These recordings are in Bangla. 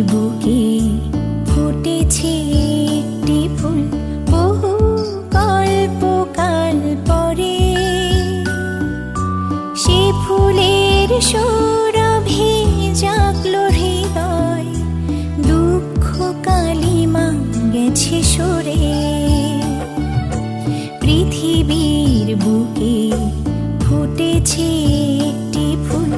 বুকে ফুটেছে একটি ফুল। বহু কাল পরে সে ফুলের সৌরভে জাগলো হৃদয়, দুঃখ কালিমা গেছে সরে। পৃথিবীর বুকে ফুটেছে একটি ফুল।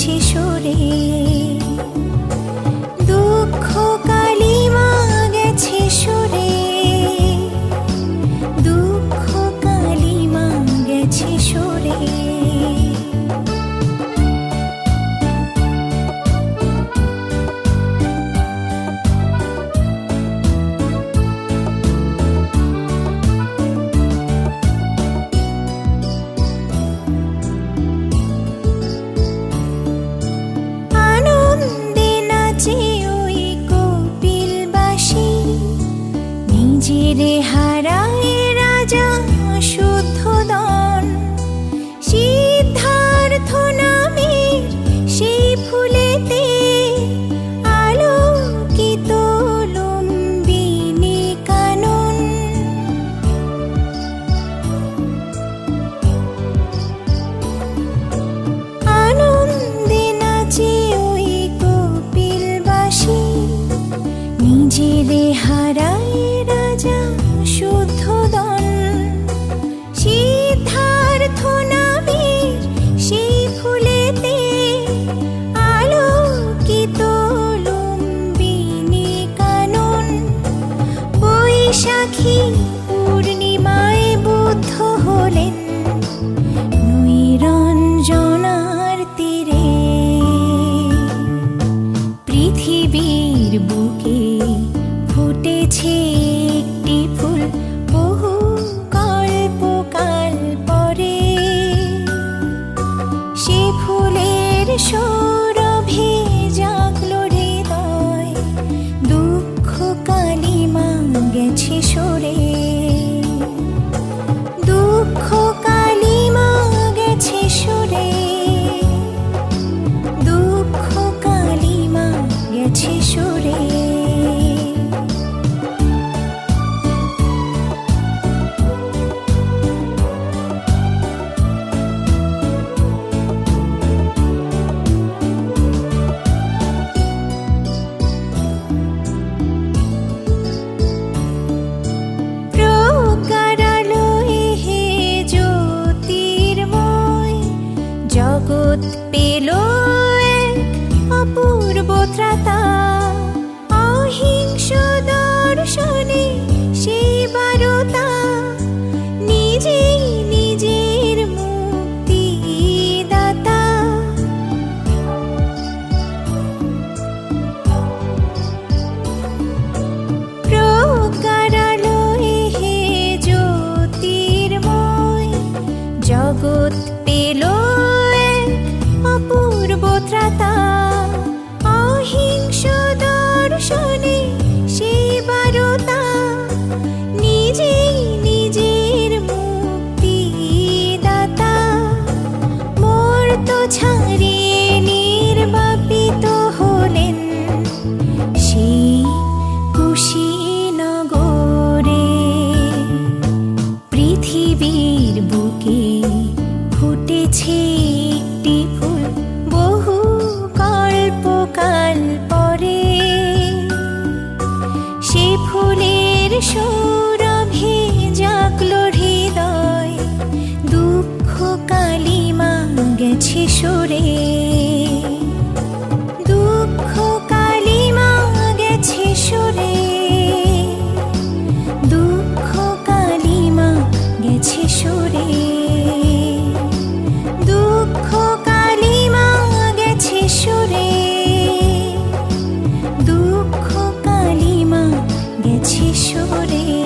ah 林 রে হারায় teen. পেল অপূর্ব ত্রাতা। সুরে দুঃখ কালিমা গেছে সুরে। দুঃখ কালিমা গেছে সুরে। দুঃখ কালিমা গেছে সুরে। দুঃখ কালিমা গেছে সুরে।